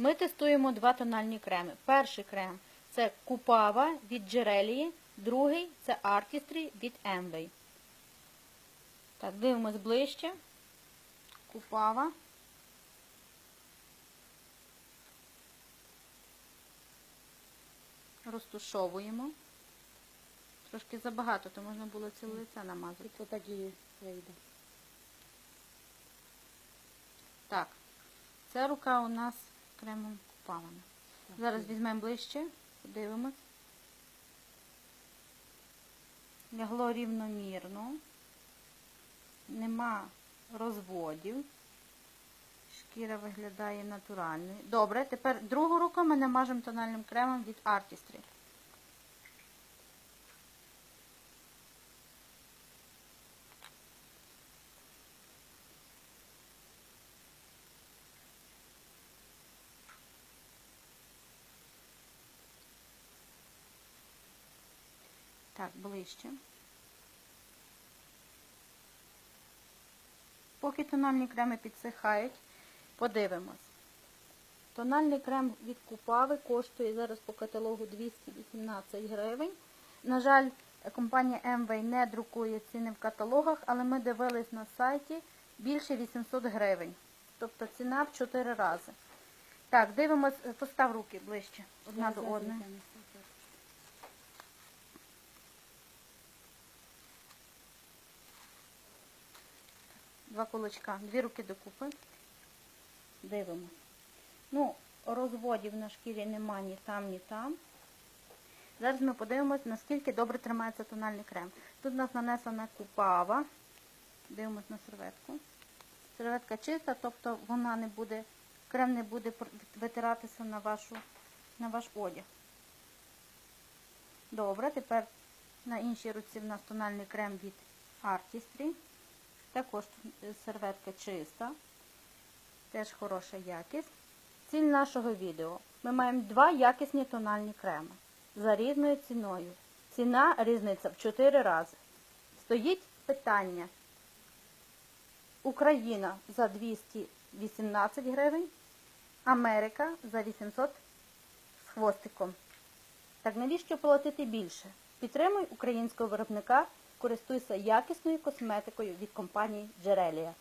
Ми тестуємо два тональні креми. Перший крем це Купава від Джерелії, другий це Artistry від Amway. Так, дивимось ближче. Купава. Розтушовуємо. Трошки забагато, то можна було ціле лице намазати. І то тоді вийде. Так, ця рука у нас кремом купавана. Зараз візьмемо ближче, подивимось. Лягло рівномірно. Нема розводів. Шкіра виглядає натуральною. Добре, тепер другу руку ми намажемо тональним кремом від Artistry. Так, ближче. Поки тональні креми підсихають, подивимось. Тональний крем від Купави коштує зараз по каталогу 218 гривень. На жаль, компанія MV не друкує ціни в каталогах, але ми дивились на сайті більше 800 гривень. Тобто ціна в 4 рази. Так, дивимось, постав руки ближче, одна до одної. Два кулачка, дві руки докупи. Дивимось. Ну, розводів на шкірі нема ні там, ні там. Зараз ми подивимось, наскільки добре тримається тональний крем. Тут у нас нанесена купава. Дивимось на серветку. Серветка чиста, тобто вона не буде, крем не буде витиратися на, вашу, на ваш одяг. Добре, тепер на іншій руці в нас тональний крем від Artistry. Також серветка чиста, теж хороша якість. Ціль нашого відео. Ми маємо два якісні тональні креми за різною ціною. Ціна різниця в 4 рази. Стоїть питання. Україна за 218 гривень, Америка за 800 з хвостиком. Так навіщо платити більше? Підтримуй українського виробника, користуйся якісною косметикою від компанії Джерелія.